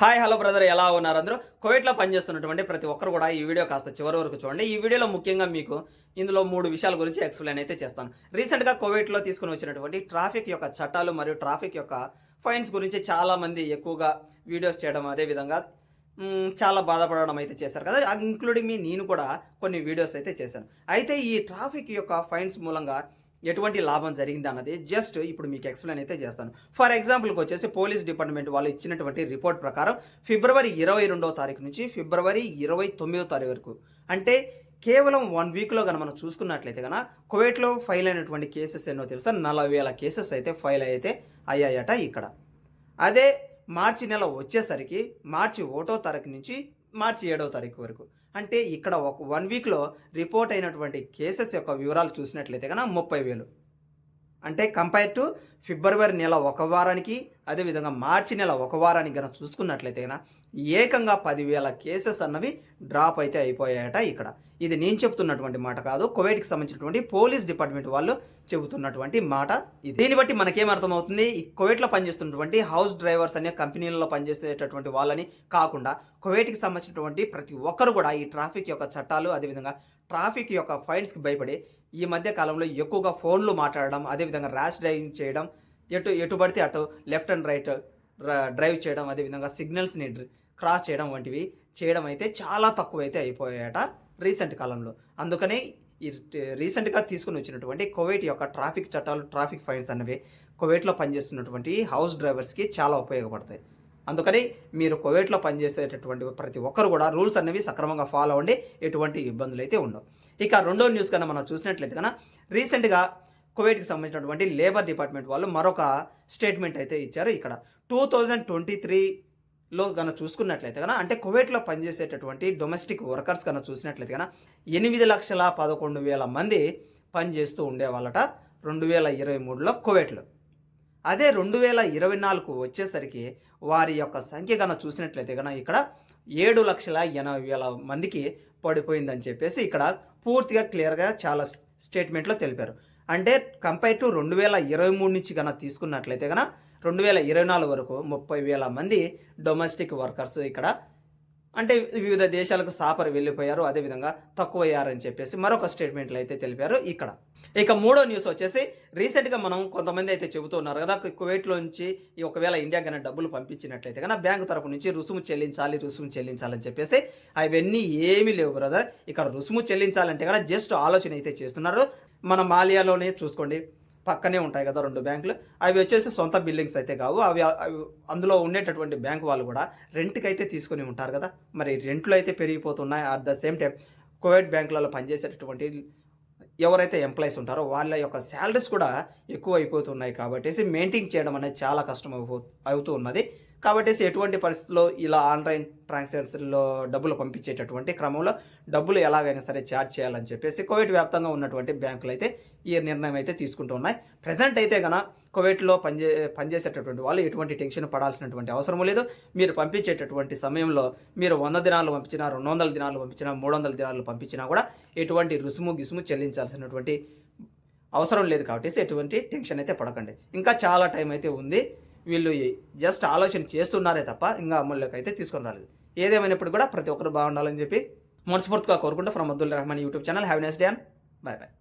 Hi hello brother ఎలా ఉన్నారు అందరూ? కోవిట్లో పనిచేస్తున్నటువంటి ప్రతి ఒక్కరు కూడా ఈ వీడియో కాస్త చివరి వరకు చూడండి. ఈ వీడియోలో ముఖ్యంగా మీకు ఇందులో మూడు విషయాల గురించి ఎక్స్ప్లెయిన్ అయితే చేస్తాను. రీసెంట్గా కోవిట్లో తీసుకుని వచ్చినటువంటి ట్రాఫిక్ యొక్క చట్టాలు మరియు ట్రాఫిక్ యొక్క ఫైన్స్ గురించి చాలామంది ఎక్కువగా వీడియోస్ చేయడం అదేవిధంగా చాలా బాధపడడం అయితే చేశారు కదా. ఇంక్లూడింగ్ మీ నేను కూడా కొన్ని వీడియోస్ అయితే చేశాను. అయితే ఈ ట్రాఫిక్ యొక్క ఫైన్స్ మూలంగా ఎటువంటి లాభం జరిగింది అన్నది జస్ట్ ఇప్పుడు మీకు ఎక్స్ప్లెయిన్ అయితే చేస్తాను. ఫర్ ఎగ్జాంపుల్కి వచ్చేసి పోలీస్ డిపార్ట్మెంట్ వాళ్ళు ఇచ్చినటువంటి రిపోర్ట్ ప్రకారం ఫిబ్రవరి ఇరవై రెండవ తారీఖు నుంచి ఫిబ్రవరి ఇరవై తొమ్మిదో తారీఖు వరకు అంటే కేవలం వన్ వీక్లో కనుక మనం చూసుకున్నట్లయితే కనుక కువైట్లో ఫైల్ అయినటువంటి కేసెస్ ఎన్నో తెలుసా? నలభై వేల కేసెస్ అయితే ఫైల్ అయితే అయ్యాయట ఇక్కడ. అదే మార్చి నెల వచ్చేసరికి మార్చి ఒకటో తారీఖు నుంచి మార్చి ఏడవ తారీఖు వరకు. అంటే ఇక్కడ ఒక వన్ వీక్లో రిపోర్ట్ అయినటువంటి కేసెస్ యొక్క వివరాలు చూసినట్లయితే కనుక ముప్పై వేలు. అంటే కంపేర్ టు ఫిబ్రవరి నెల ఒక వారానికి అదేవిధంగా మార్చి నెల ఒక వారానికి కనుక చూసుకున్నట్లయితే ఏకంగా పదివేల కేసెస్ అన్నవి డ్రాప్ అయితే అయిపోయాయట ఇక్కడ. ఇది నేను చెప్తున్నటువంటి మాట కాదు కువైట్కి సంబంధించినటువంటి పోలీస్ డిపార్ట్మెంట్ వాళ్ళు చెబుతున్నటువంటి మాట ఇది. దీన్ని బట్టి మనకేం అర్థమవుతుంది? ఈ కువైట్లో పనిచేస్తున్నటువంటి హౌస్ డ్రైవర్స్ అనే కంపెనీలలో పనిచేసేటటువంటి వాళ్ళని కాకుండా కువైట్కి సంబంధించినటువంటి ప్రతి ఒక్కరు కూడా ఈ ట్రాఫిక్ యొక్క చట్టాలు అదేవిధంగా ట్రాఫిక్ యొక్క ఫైన్స్కి భయపడి ఈ మధ్య కాలంలో ఎక్కువగా ఫోన్లు మాట్లాడడం అదేవిధంగా ర్యాష్ డ్రైవింగ్ చేయడం ఎటు ఎటు పడితే అటు లెఫ్ట్ అండ్ రైట్ డ్రైవ్ చేయడం అదేవిధంగా సిగ్నల్స్ని క్రాస్ చేయడం వంటివి చేయడం అయితే చాలా తక్కువ అయితే అయిపోయాయట రీసెంట్ కాలంలో. అందుకనే ఈ రీసెంట్గా తీసుకుని వచ్చినటువంటి కువైట్ యొక్క ట్రాఫిక్ చట్టాలు ట్రాఫిక్ ఫైన్స్ అనేవి కువైట్లో పనిచేస్తున్నటువంటి హౌస్ డ్రైవర్స్కి చాలా ఉపయోగపడతాయి. అందుకని మీరు కువైట్లో పనిచేసేటటువంటి ప్రతి ఒక్కరు కూడా రూల్స్ అనేవి సక్రమంగా ఫాలో అవ్వండి ఎటువంటి ఇబ్బందులు అయితే ఉండవు. ఇక రెండో న్యూస్ కన్నా మనం చూసినట్లయితే కన్నా రీసెంట్గా కువైట్కి సంబంధించినటువంటి లేబర్ డిపార్ట్మెంట్ వాళ్ళు మరొక స్టేట్మెంట్ అయితే ఇచ్చారు ఇక్కడ. టూ థౌజండ్ ట్వంటీ త్రీలో కనుక చూసుకున్నట్లయితే కనుక అంటే కువైట్లో పనిచేసేటటువంటి డొమెస్టిక్ వర్కర్స్ కనుక చూసినట్లయితే కనుక ఎనిమిది లక్షల పదకొండు వేల మంది పనిచేస్తూ ఉండేవాళ్ళట రెండు వేల ఇరవై మూడులో కువైట్లో. అదే రెండు వేల ఇరవై నాలుగు వచ్చేసరికి వారి యొక్క సంఖ్య కనుక చూసినట్లయితే కనుక ఇక్కడ ఏడు లక్షల ఎనభై వేల మందికి పడిపోయిందని చెప్పేసి ఇక్కడ పూర్తిగా క్లియర్గా చాలా స్టేట్మెంట్లో తెలిపారు. అంటే కంపేర్ టు రెండు వేల ఇరవై మూడు నుంచి కనుక తీసుకున్నట్లయితే కనుక రెండు వేల ఇరవై నాలుగు వరకు ముప్పై వేల మంది డొమెస్టిక్ వర్కర్స్ ఇక్కడ అంటే వివిధ దేశాలకు సాపర్ వెళ్ళిపోయారు అదేవిధంగా తక్కువయ్యారని చెప్పేసి మరొక స్టేట్మెంట్లు అయితే తెలిపారు ఇక్కడ. ఇక మూడో న్యూస్ వచ్చేసి రీసెంట్గా మనం కొంతమంది అయితే చెబుతున్నారు కదా కువైట్లోంచి ఒకవేళ ఇండియా కన్నా డబ్బులు పంపించినట్లయితే కన్నా బ్యాంకు తరపు నుంచి రుసుము చెల్లించాలి రుసుము చెల్లించాలని చెప్పేసి అవన్నీ ఏమీ లేవు బ్రదర్ ఇక్కడ రుసుము చెల్లించాలంటే కన్నా జస్ట్ ఆలోచన అయితే చేస్తున్నారు. మన మాలియాలోనే చూసుకోండి. పక్కనే ఉంటాయి కదా రెండు బ్యాంకులు. అవి వచ్చేసి సొంత బిల్డింగ్స్ అయితే కావు. అవి అవి అందులో ఉండేటటువంటి బ్యాంక్ వాళ్ళు కూడా రెంట్కి అయితే తీసుకొని ఉంటారు కదా. మరి రెంట్లు అయితే పెరిగిపోతున్నాయి. At the same time covid బ్యాంకులలో పనిచేసేటటువంటి ఎవరైతే ఎంప్లాయీస్ ఉంటారో వాళ్ళ యొక్క శాలరీస్ కూడా ఎక్కువ అయిపోతున్నాయి కాబట్టి మెయింటైన్ చేయడం అనేది చాలా కష్టం అయిపో అవుతూ ఉన్నది. కాబట్టి ఎటువంటి పరిస్థితుల్లో ఇలా ఆన్లైన్ ట్రాన్సాక్షన్లో డబ్బులు పంపించేటటువంటి క్రమంలో డబ్బులు ఎలాగైనా సరే ఛార్జ్ చేయాలని చెప్పేసి కోవిడ్ వ్యాప్తంగా ఉన్నటువంటి బ్యాంకులు అయితే ఈ నిర్ణయం అయితే తీసుకుంటూ ఉన్నాయి. ప్రజెంట్ అయితే గన కోవిడ్లో పనిచే పనిచేసేటటువంటి వాళ్ళు ఎటువంటి టెన్షన్ పడాల్సినటువంటి అవసరం లేదు. మీరు పంపించేటటువంటి సమయంలో మీరు వంద దినాలు పంపించినా రెండు వందల దినాలు పంపించినా మూడు వందల దినాలు పంపించినా కూడా ఎటువంటి రుసుము గిసుము చెల్లించాల్సినటువంటి అవసరం లేదు కాబట్టి ఎటువంటి టెన్షన్ అయితే పడకండి. ఇంకా చాలా టైం అయితే ఉంది. వీళ్ళు జస్ట్ ఆలోచన చేస్తున్నారే తప్ప ఇంకా అమల్లోకి అయితే తీసుకొని రాలేదు. ఏదేమైనప్పుడు కూడా ప్రతి ఒక్కరు బాగుండాలని చెప్పి మనస్ఫూర్తిగా కోరుకుంటూ from Abdul Rahman YouTube channel. Have nice day and bye bye